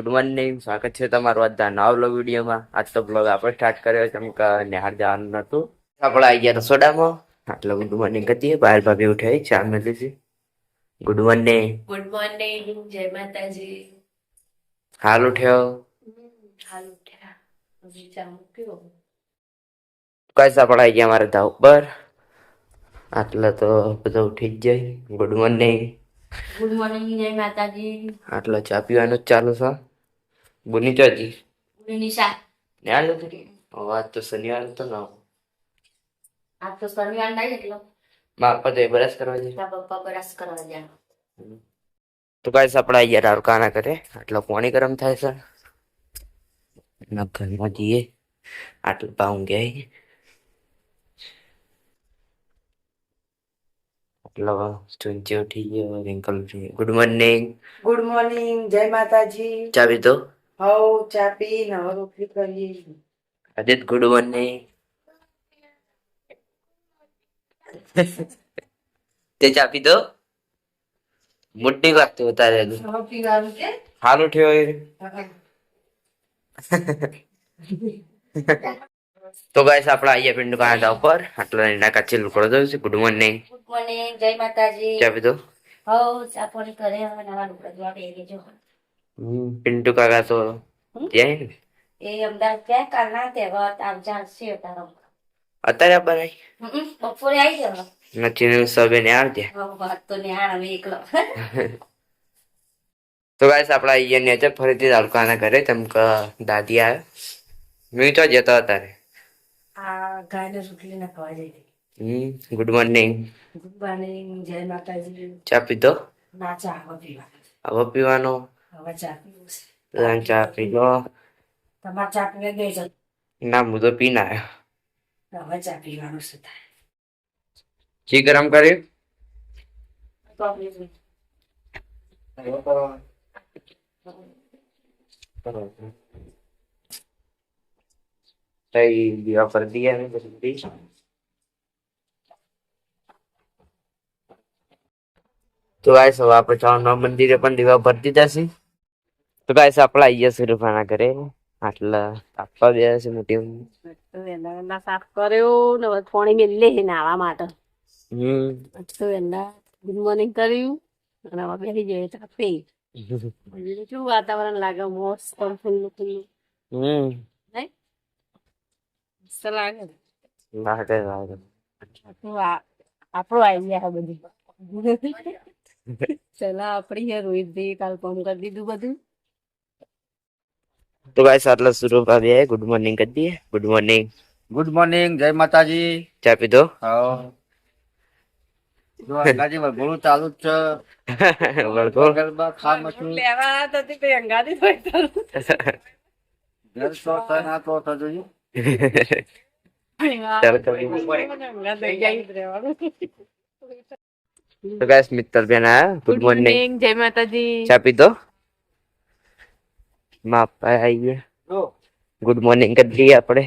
Good morning સ્વાગત છે તમારું આજના નવા બ્લોગ વિડીયોમાં. આજ તો બ્લોગ આપણે સ્ટાર્ટ કર્યો છે. કે નિહાર જવાનું નતું આપણે આવી ગયા રસોડામાં. આટલો ગુડ મોર્નિંગ કરીએ. બહાર ભાભી ઉઠાઈ ચા મેલી છે. ગુડ મોર્નિંગ ગુડ મોર્નિંગ જય માતાજી. હાલ ઉઠ્યો? હાલ ઉઠ્યા. કઈ આપણે આવી ગયા મારા ધાવ ઉપર આટલા તો બધા ઉઠી જ જાય. ગુડ મોર્નિંગ ગુડ મોર્નિંગ જય માતાજી. આટલો ચા પીવાનું ચાલુ છે. બુની ચોજી નિશા નિહાળ નથી આજ તો શનિવાર હતો ને આજ તો શનિવાર નહીં એટલો. પપ્પા તો એ બ્રશ કરવા જાય પપ્પા બ્રશ કરવા જા તો ગાઈસ આપણે આવી ગયા ના કરે આટલો પાણી ગરમ થાય છે. ના ઘરમાં જઈએ. આટલું પાઉં ગયા આટલો ચૂંચી ઉઠી ગયો. રિંકલ ઉઠી ગુડ મોર્નિંગ. ગુડ મોર્નિંગ જય માતાજી. ચાવી તો હવ ચા પી હવે રોટલી કરીએ આદિત ગુડ મોર્નિંગ. તે ચાપી દો. મોટી વાત તો ઉતારે હાલ ઉઠ્યો તો ગાઈસ આપણે આઈએ પિંડ કાંડા ઉપર. આટલા એના કાચી લુકડો દો છે. Good morning. Good morning. જય માતાજી. ચા પીધો હવ ચા પાણી કરે. હવે નવા લુગડા ધોવા બેસી જો. પિન્ટુ કાકા તો ને એ અમદાવાદ ક્યાં કાલના તહેવાર આવજા જાણશે તારો અત્યારે આ બનાવી બપોરે આવી જવા નથી સબે ને આવ ત્યાં વાત તો નિહાળ અમે એકલો તો ગાઈસ આપણા અહીંયા ને છે ફરીથી તાલુકાના ઘરે તેમ કે દાદી આવે મેં તો જતો અત્યારે આ ગાયને રોટલી ના ખવા જઈ હમ ગુડ મોર્નિંગ ગુડ મોર્નિંગ જય માતાજી ચા પીધો ના ચા હવે પીવાનો હવે પીવાનો હવે ચા પીવું છે. બધાને ચા પી લો તમારે ચા પીવા ગઈ છે ના હું તો પીને આવ્યો. હવે ચા પીવાનું છે થાય જી ગરમ કર્યું? કઈ દીવા પર દિયા ને બધી તો ગાઈસ હવે આપણે ચાવના મંદિરે પણ દીવા ભરી દીધા છે. તો ગાઈસ આપણે આવીએ છીએ રૂપાના ઘરે. આટલા છે મોટી વેલા વેલા સાફ કર્યો ને પાણી મેલે નાવા માટે. હમ. તો વેલા ગુડ મોર્નિંગ કર્યું અને હવે બેસી જઈએ ચાપે બીજું વાતાવરણ લાગે? મસ્ત ખુલ્લું ખુલ્લું. હમ. મસ્ત લાગે. લાગે લાગે. આપણું આપણું બધું. ચલા આપડી હે રોહિતભાઈ કાલ ફોન કરી દીધું બધું. તો ગાઈસ આટલા સુરભ આવી ગુડ મોર્નિંગ કરી દઈએ. ગુડ મોર્નિંગ ગુડ મોર્નિંગ જય માતાજી. ચા પીધો? હા. જો અંગાજી વરઘોડું ચાલુ જ છે. વળગો ગરબા ખા મચું લેવા તો તે કઈ અંગાતી તો ઘર તો થાય ના તો થતું જોઈએ. ચાલ કરી તો ગાઈસ મિત્તલ બેન ગુડ મોર્નિંગ જય માતાજી. ચા પીધો? માં પપ્પા આવી ગયા ગુડ મોર્નિંગ કરી લઈએ આપણે.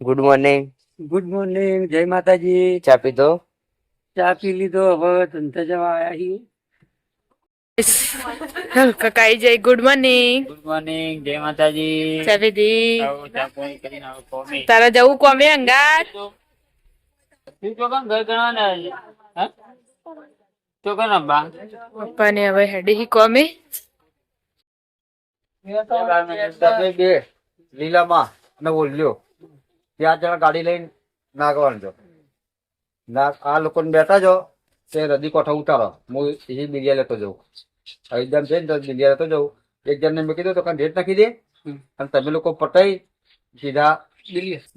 ગુડ મોર્નિંગ ગુડ મોર્નિંગ જય માતાજી. ચા પીધો? ચા પી લીધો. હવે ધંધા જવા આવ્યા છીએ. કકાઈ જય. ગુડ મોર્નિંગ ગુડ મોર્નિંગ જય માતાજી. ચા તારા જવું કોમે અંગાર? તું ચોકન હવે હેડી કોમે. બે લીલામાં અને બોલ્યો ત્યાં જરા ગાડી લઈને નાગવાનું જો આ લોકોને બેઠા છો તે રદી કોઠા ઉતારો. હું એ બિરિયા લેતો જાઉં. એકદમ છે ને તો બિરિયા લેતો જાઉં. એક જણને મેં કીધું તો કાંઈ ડેટ નાખી દે. અને તમે લોકો પટાઈ સીધા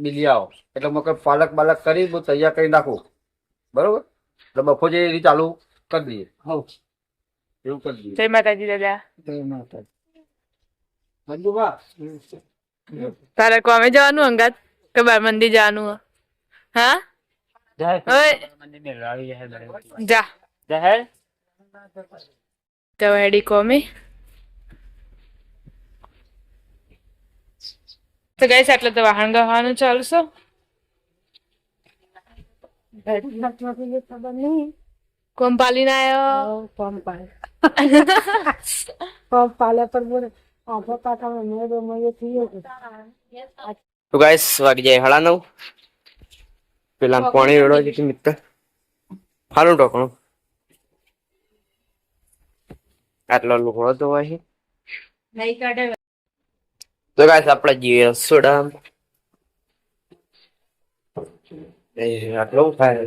બિલિયા આવો. એટલે હું કંઈ પાલક બાલક કરી હું તૈયાર કરી નાખું. બરોબર? એટલે બફો જે ચાલુ કરી દઈએ. એવું કરી દઈએ. જય માતાજી દાદા. મંજુબા તારે કોમે જવાનું અંગાત? કે બાર મંદિર જવાનું? હે? જા. તો હેડી કોમે. તો ગઈ એટલે તો વાહન ગવાનું ચાલશો કોમ પાલી ના આવ્યો કોમ પાડે કોમ પાલે પર બોલે. તો ગાઈસ વાગી જાય હળા નવ. પેલા પાણી રેડવા છે મિત્ર. હારું ટોકણું. આટલો લુકડો તો હોય તો ગાઈસ આપણે જઈએ સોડા આટલો થાય?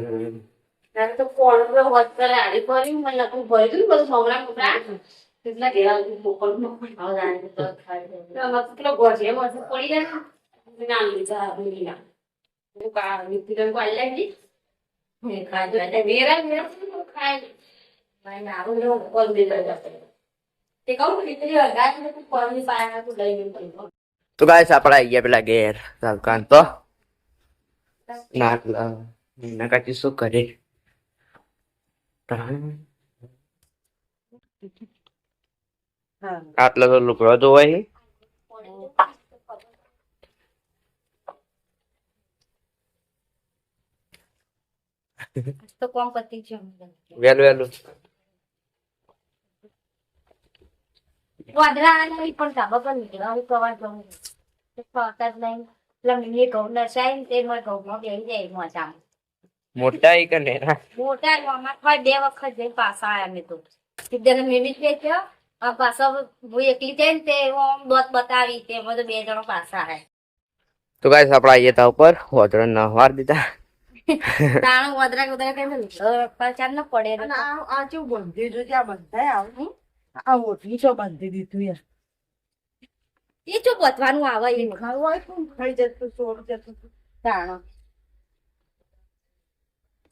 તો કોણ તો હોસ્પિટલ આડી પડ્યું મને લખું ભર્યું બધું સોમરા મોકરા કેટલા ઘેરા આવ જાય તો ખાય તો અમાર ગોજે મસે પડી જાય ને ના લીધા લીલા હું કા નીતિકન કો આલ્યા જી હે ખાજો એટલે વેરા વેરા ખાય ભાઈ ના આવું લો કોલ દે દે તે કહું નીતિકન ગાય ને કોલની પાયા તું લઈ ગઈ તો ગાઈસ આપણે આવી ગયા પેલા ઘેર દુકાન તો ના ના કાચી શું કરે આટલો તો લુકડો ધોવાય તો કોમ પતી છે પણ ધાબા પર નીકળ્યા હું સવાર જવું ફરતા જ નહીં. મિનિએ ઘઉં નસાય ને તે મારે ઘઉંમાં બેસી જાય મોચામાં મોટા ઈ કે મોટા ગામમાં બે વખત જઈ પાછા આવ્યા મેં તો. સીધા મેં બી પાછા હું એકલી ને તે આમ બત બતાવી તેમાં તો બે જણો પાછા હે. તો ગાઈસ આપણે આઈએ તા ઉપર. હોતરો ના વાર દીધા. તાણું વદરા વદરા કઈ પચાર ન પડે આ આ કેવું બંધી જો ત્યાં બંધાય આવું? આ ઓટલી છો બંધી દીધું યાર. એ જો બતવાનું આવે એ ખાવું તો ખાઈ જતું સોળ જતું. તાણો.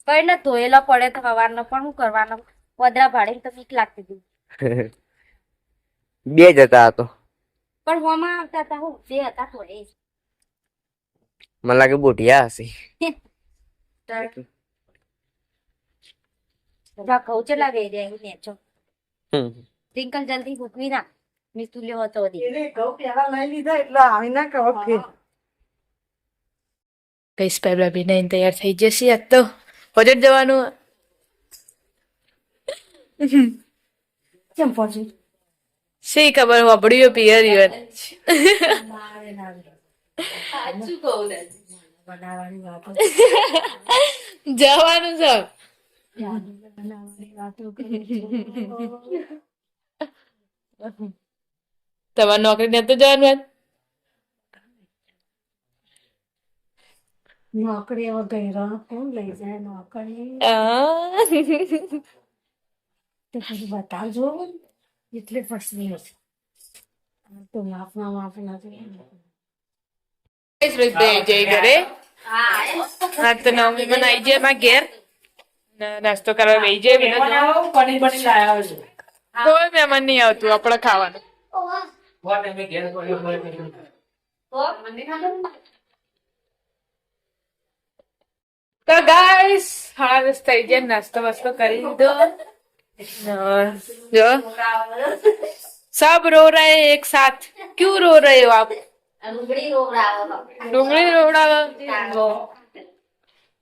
કઈ ન ધોયેલો પડે તો સવારનો પણ હું કરવાનો? વદરા ભાડે તો બીક લાગતી હતી. બે જતા હતો પણ હોમાં આવતા હતા હું બે હતા થોડે. મને લાગે બોટિયા હશે. ઘઉં ચલા રે એવું નેચો હમ. ટ્વિંકલ જલ્દી ભૂકવી ના. મિસ્તુલ્યો હતો દી એને ઘઉં પેલા લઈ લીધા એટલે આવી ના કહો કે. કઈ પેલા બી નહીં તૈયાર થઈ જશે આજ તો. હોજટ જવાનું. કેમ પહોંચી શી ખબર વાપડ્યો પિયર સાચું કહું ને બનાવવાની વાતો જવાનું છે તમારે નોકરી ને તો જવાનું? નોકરી કોણ લઈ જાય નોકરી? બતાવજો. એટલે પછી તો માફના માફ નથી નાસ્તો કરવા બેસી જાય કોઈ મહેમાન નહીં આવતું આપણે ખાવાનું. તો ગાઈસ હા થઈ જાય નાસ્તો વાસ્તો કરી લીધો. और जो सब रो रहे हैं एक साथ क्यों रो रहे हो आप ડુંગળી રોવડાવો डूंगरी रोड़ा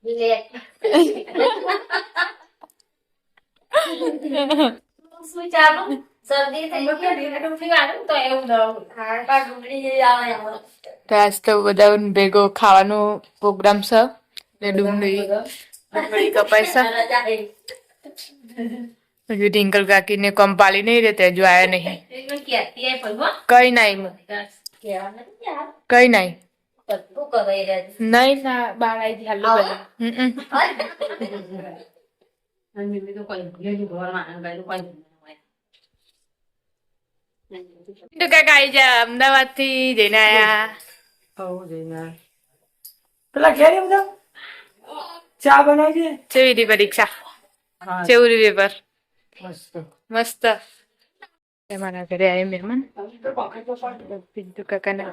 બિલેટ શું ચાલુ શરદી થઈ ગઈ તો એવું હા ડુંગળી આવે એમાં તો આજ તો બધા ભેગો ખાવાનો પ્રોગ્રામ છે ને ડુંગળી ડુંગળી કપાય છે રજા હે હજુ ટિંકલ કાકી ને કંપાલી નહીં રહેતે હજુ આયા નહીં. કઈ નહીં કઈ નહીં બધું નહીં ના બાર આવી હાલો બધા. કાકા જા અમદાવાદથી જઈને આયા. પેલા ઘેર એમ ચા બનાવી છે કેવી પરીક્ષા. રહ્યું પેપર મસ્ત મારા ઘરે આવી મહેમાન પિન્ટુ કાકાના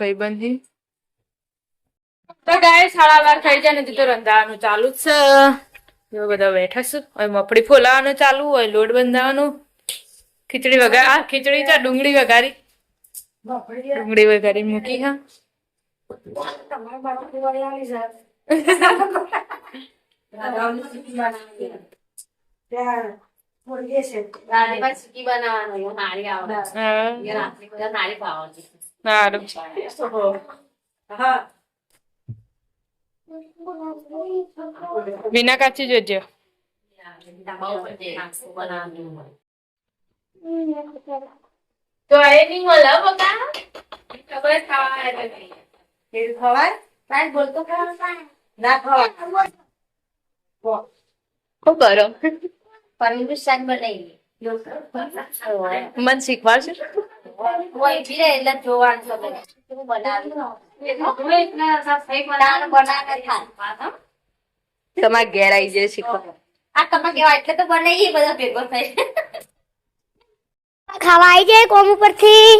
ભાઈબંધી તો ગાય સાડા બાર થઈ જાય ને તો રંધાવાનું ચાલુ જ છે એવા બધા બેઠા છે હવે મફળી ફોલાવાનું ચાલુ હોય લોટ બંધાવાનું ખીચડી વગા આ ખીચડી છે ડુંગળી વઘારી ડુંગળી વઘારી મૂકી હા તમારા મુરગી છે. રાતે પણ ચીકી બનાવવાનું નાળી આવે રાત્રે બધા નાળી ખાવાની સારું. હા. વિના કાચી જોજો. તો એ નહીં મળે બકા. ખબર ખાવા ખવાય? તાર બોલતો ખરા ના ખવાય. ખૂબ ગરમ પનીરનું શાક બનાવી મને શીખવાડશે? થાય. તમારે ઘેર આવી જાય શીખવા. આ તમે કેવા એટલે તો બનાવીએ બધા ભેગો થઈ ખાવા આવી જાય કોમ ઉપરથી.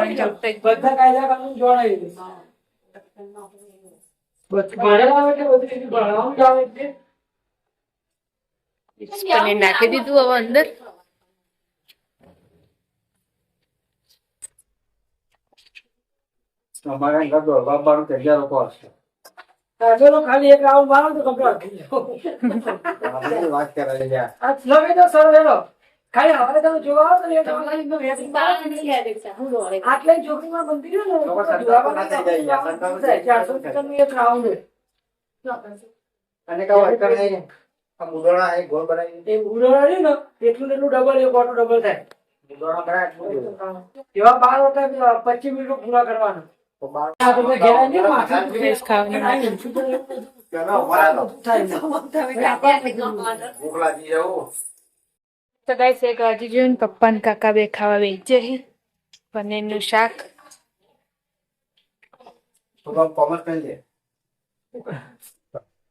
રોટલી બધા કાયદા કાનૂન જોડાઈ પનીર નાખી દીધું હવે અંદર અમારે અહીં બારું તો અગિયાર લોકો હશે ખાલી એક રાઉન્ડ મારો તો થઈ જાય. વાત કરે છે આ લગે તો સર. ખાલી હવે તમે જોવા આવો તો એ તમારે બાર આટલે રહ્યો ને, લોકો સરકાર ના થઈ જાય, સરકાર ના થઈ જાય. ચારસો મીટરનું એક રાઉન્ડ અને કહો આ મુદોણા ગોળ બનાવી એ ને એટલું એટલું ડબલ એક ઓટો ડબલ થાય મુદોણા એવા બાર હોતા પચીસ મિનિટ પૂરા કરવાના તો બાર આ તમે ઘેરા નહીં માથું ફ્રેશ ખાવાનું પેલા ઊભા રહો. થાય ભૂખ લાગી જવું તો ગાઈસ એક હજી જોયું ને પપ્પા ને કાકા બે ખાવા વેચે છે પનીરનું શાક.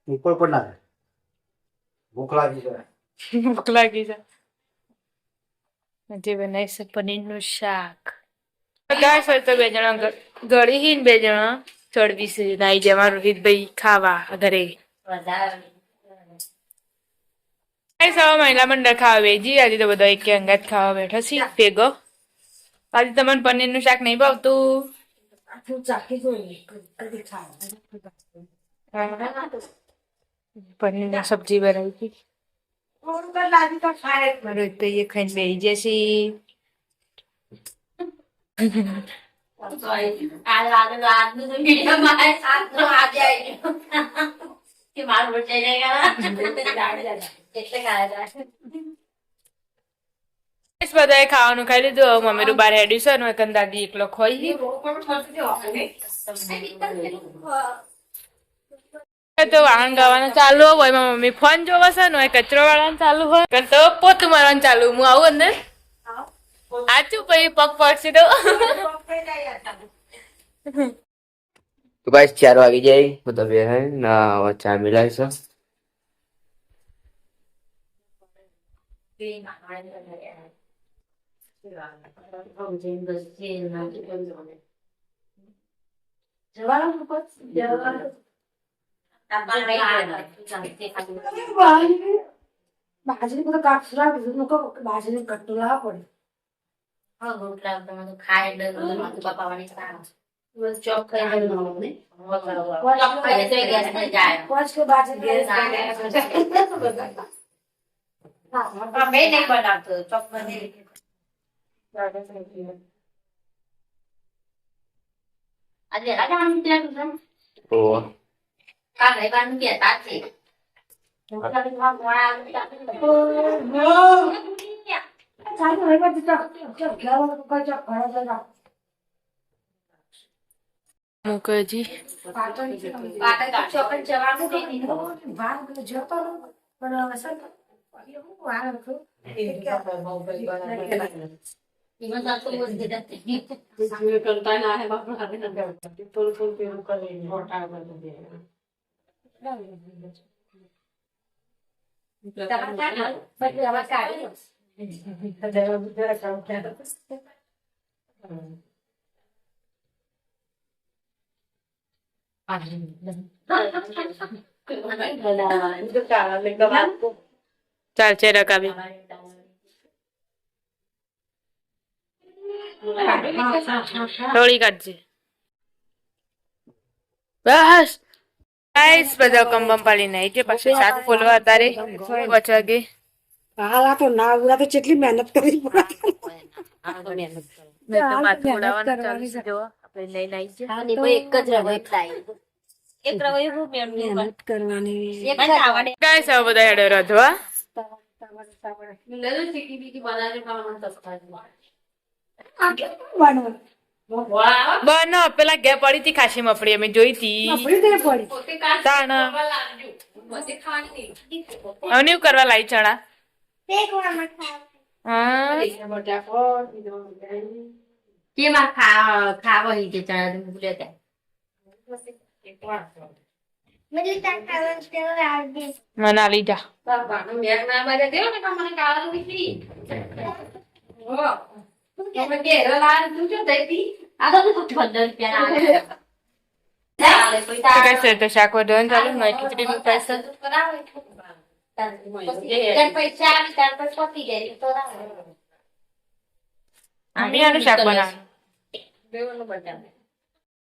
ઉપર ના ભૂખ લાગી ભૂખ લાગી છે. હજી બનાવી છે પનીરનું શાક. ગાઈસ હોય તો બે જણા ગળી હી ને બે જણા ચડવી છે. નાઈ જવા રોહિતભાઈ ખાવા ઘરે. ગાઈસ હવે મહિલા મંડળ ખાવા વેજી આજે તો બધા એક અંગાત ખાવા બેઠા છે ભેગો આજે તમને પનીરનું શાક નહીં ભાવતું પનીરની સબ્જી બનાવી હતી તો એ ખાઈને બેસી જશે આજે. કે મારું બચાઈ જાય એટલે ખાયા બધાએ ખાવાનું ખાઈ લીધું. હવે મમ્મી બાર હેડ્યું છે ને એકન દાદી એકલો ખોઈ તો વાહન ગાવાનું ચાલુ હોય મારી મમ્મી ફોન જોવા છે ને કચરો વાળવાનું ચાલુ હોય. કે તો પોતું મારવાનું ચાલુ હું આવું અંદર? આચું પછી પગ પડશે તો. તો ગાઈસ ચાર વાગી જાય બધા બે હે ના ચા મિલાય છે બાજરી બધું કાપસું રાખી મૂકો બાજરી કટ્ટું લાવવા પડે ખાય ચોપ ખાઈ ગેસ ને જાય પાંચ કે બાજરી અમે નહીં બનાવતો ચોપ બની આજે રાજાનું ત્યાં ઓ કાલ રવિવારનું બે તાથી ચાલુ હોય પછી ચાલ ચાલ ઘેરવાળા તો કઈ ચાલ ઘરે જઈ રાખ. મુકજી પાટણ છે. પાટણ ચોકન જવાનું નહીં દીધું વાર બધું જતો રહો. પણ હવે શું? એવું વાર હતું. એમાં તો આટલું બધું દીધા કરતા ના હે બાપા પુલ પુલ પેલું કરી મોટા કરી પછી હવે કાઢી ચાલ છે રકાબી થોડી કાઢજે. બસ. ગાઈસ બધા કંબમ પાડી નાઈ છે પછી શાક ફોલવા તારે હાલ આ તો ના ઉડા તો કેટલી મહેનત કરી પડે. મેં તો માથું ઉડાવવાનું ચાલુ જો. આપણે લઈને આવી છે હા, ને એક જ થાય. એક રવાઈ હું મહેનત કરવાની. એક આવડે. ગાઈસ હવે બધા હેડે રધવા. લેજો ચીકી બીકી બનાવીને ખાવાનું સસ્તા છે. બનવાનું. ભોળા આવે, બનો પેલા ઘે પડી હતી ખાસી મફળી અમે જોઈ હતી. તાણ. હવે નહીં કરવા લાવી ચણા. કેમાં ખાવા ખાવા ચણા ભૂલે ત્યાં એકવાર. બધું તાર ખાવાનું તેવું આવજે મને આલી જા તારા ભાનું બેગ ના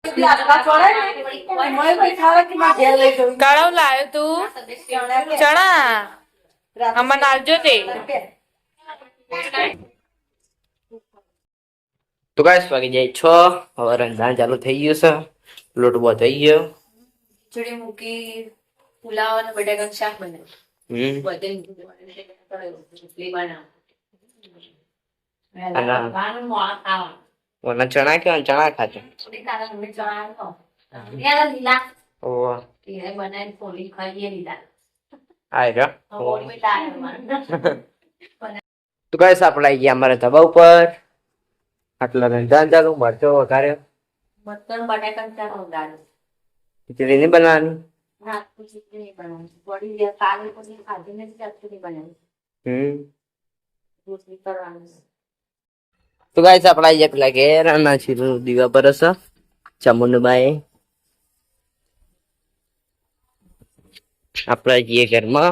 બાજે દેવો ને તો મને કાળા દૂધી. હો. તમે ઘેર લાવીને તું શું થઈ હતી? આ તો શું પંદર રૂપિયા ના આવે. ચાલે, કોઈ તો તાર- કઈ તો શાક વધવાનું ચાલુ મારી ખીચડી મુકાય છે તો કરાવે. પછી તાર પૈસા આવી તાર પર પતી જાય તો કરાવે. અમે આનું શાક બનાવવાનું બેવનું બટાકા. લાડવા ચોળાય ને, મને બી ખાવા કે મારે ઘેર લઈ જવું. કાળો લાવ્યો તું ચણા અમને આલજો તે તો ગાઈસ વાગી જાય છ હવે રંધાણ ચાલુ થઈ ગયું છે લોટ બો થઈ ગયો ખીચડી મૂકી પુલાવ અને બટાકાનું શાક બનાવ્યું બધે ઓના ચણા કેવા ચણા ખાજો તો ગાઈસ આપણે આવી ગયા અમારા ધબા ઉપર આટલા રંધાણ ચાલુ મરચો વધારે મટન બટાકા ચાલુ ઉગાડ્યું. ખીચડી નહીં બનાવવાની ના ખીચડી નહીં બનાવવાની બોડી જે કાલે પછી ખાધી નથી ચાલતું બનાવી. હમ રોટલી કરવાની. તો ગાઈસ આપણા ગયા પેલા ઘેર છીરું દીવા પરસ ચામુંડભાઈ ચામુંડબાઈ જઈએ ઘરમાં.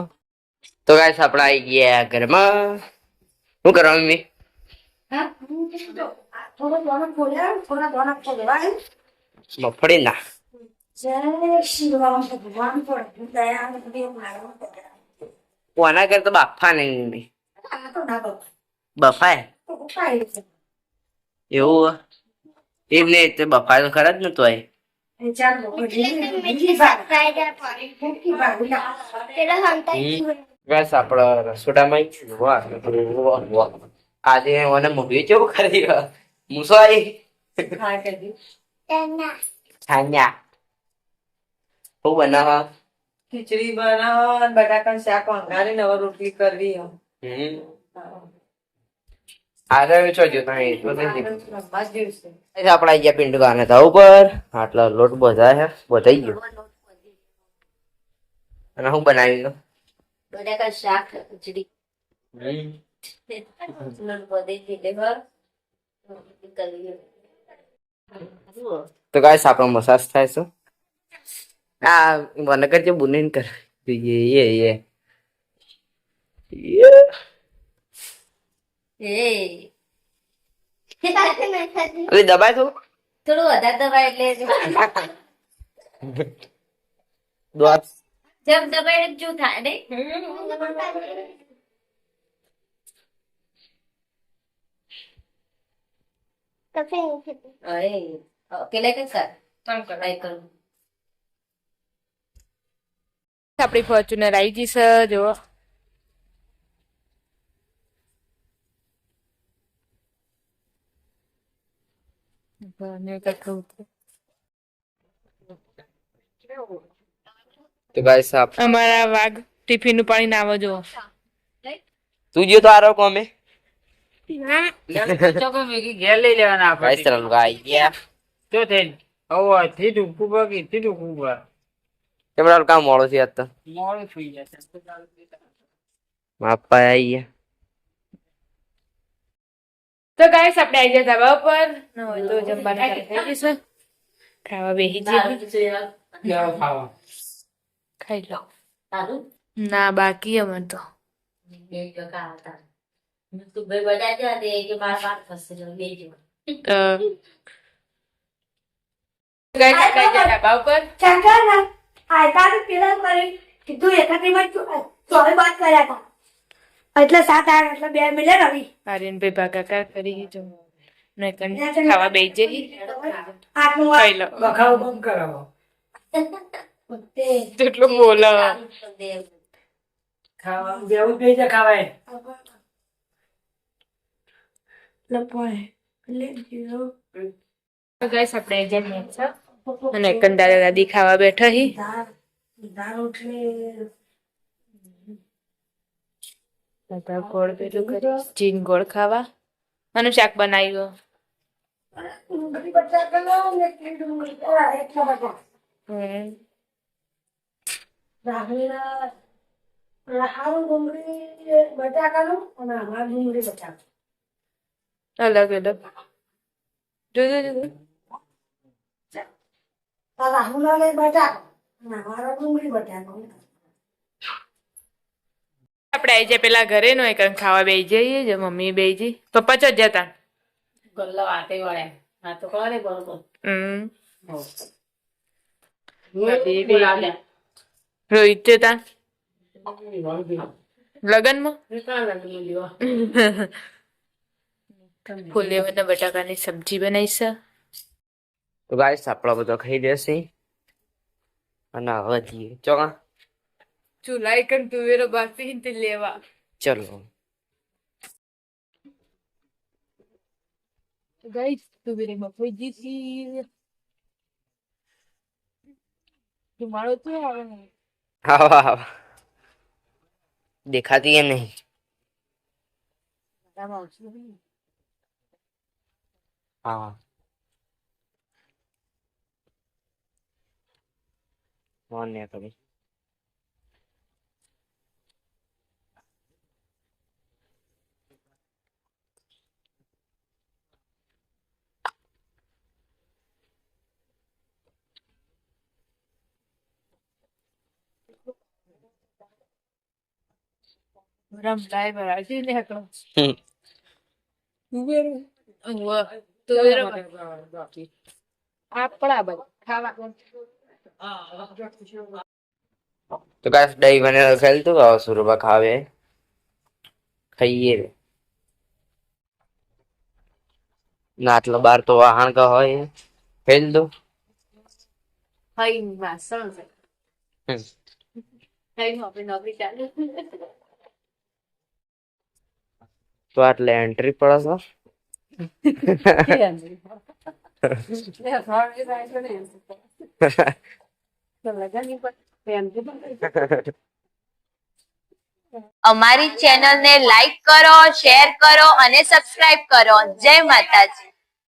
તો ગાઈસ આપણા આવી ગયા ઘરમાં. શું કરવા મમ્મી. મફળી ના. કોના કરતા બાફા નહીં. બફાય. એવું? એમ નહીં તે બફાય તો ખરા જ નતો એ બસ આપડે રસોડામાં વાહ વાહ વાહ આજે મને મૂવી કેવું કરી મુસાઈ છાન્યા હું બનાવા? ખીચડી બનાવવા બટાકાનું શાક વંગારીને નવા રોટલી કરવી હમ. આજે છો જો તમે તો નથી રમવા જ દિવસે. આજે આપણે આઈ ગયા પિંડુ ગાને તા ઉપર. આટલા લોટ બધા છે બધાઈ ગયો. અને હું બનાવી બટાકા શાક ખીચડી. લોટ બધે જીલે ભર રોટલી કરવી. તો ગાઈસ આપણો મસાજ થાય છે આ મને કરજે બુનેન કર યે યે યે. યે. એ. અરે દબાય તું? થોડું વધારે દબાય એટલે દોત જેમ દબાય શું થાય ને અરે પેલા કરું. આપણી ફોર્ચ્યુનર આવી ગઈ છે જો બને કંઈક ખાવું છે. તો ગાઈસ આપ અમારા વાઘ ટિફિનનું પાણી ના આવે જો તું જો તો આરો કોમે? ઘેર લઈ લેવાના ગાઈસ ચાલો આઈ ગયા. શું થઈને? હવે થીધું કુબા કે થીધું કુબા કેમરા કામ મોડો છે આજ તો? મોડું થઈ માપા આઈ ગયા. તો ગાઈસ આપણે આવી જતા ધાબા ઉપર ન હોય તો જમવાનું થઈ જશે. ખાવા બેસી જઈએ. ખાવા? ખાઈ લો. તારું ના બાકી અમે તો. કીધું ચોવીસ બાદ કર્યા હતા એટલે સાત આઠ એટલે બે મિલે રવિ. આર્યનભાઈ ભાગાકાર કરી જો ને કન ખાવા બેસી જઈ આઠનું ખાઈ લો. બખાવ બંધ કરાવો. જેટલું બોલો. ખાવા જેવું જ ખાવાય. ગાઈસ આપણે જઈએ છે અને કંદારા દાદા ખાવા બેઠા હી. ગોળ પેલું કરી જીન ગોળ ખાવા. અને શાક બનાવ્યું. અલગ અલગ. જોજો જોજો. રાહુલ બટાકા. અમારા ડુંગળી બટાકા. આપણે આવી જાય પેલા ઘરે નો એક ખાવા બે જઈએ જો મમ્મી બે જઈ. પપ્પા ચો જતા. ગલ્લા વાટે વળ્યા હા તો કરે બરોબર. હમ. રોહિત જતા. લગનમાં? ફૂલેવર ના બટાકાની સબ્જી બનાવીશ. તો ગાઈસ આપણો બધો ખાઈ દેશે અને હવે જઈએ. ચોકા ચૂલા કન તુવેરો બાફી તે લેવા ચલો ગાઈસ તુવેરે બફાઈ જીસી ધુમાડો તો આવે ને આવા આવા દેખાતી એ નહીં હા માન્ય કરી રમ લાઈ ભરા છે ને હકલો હમ. તુવેરો વાહ તુવેરો આપણા બધા ખાવા. તો ગાઈસ દહીં મને ખેલતું હવે સુરબા ખાવે. ખાઈએ. ના આટલો બાર તો વાહણ કા હોય ખેલ દો હઈ વાસણ. હઈ નોકરી નોકરી ચાલુ. તો આટલે એન્ટ્રી પડે છે અમારી ચેનલને લાઈક કરો શેર કરો અને સબસ્ક્રાઇબ કરો. જય માતાજી.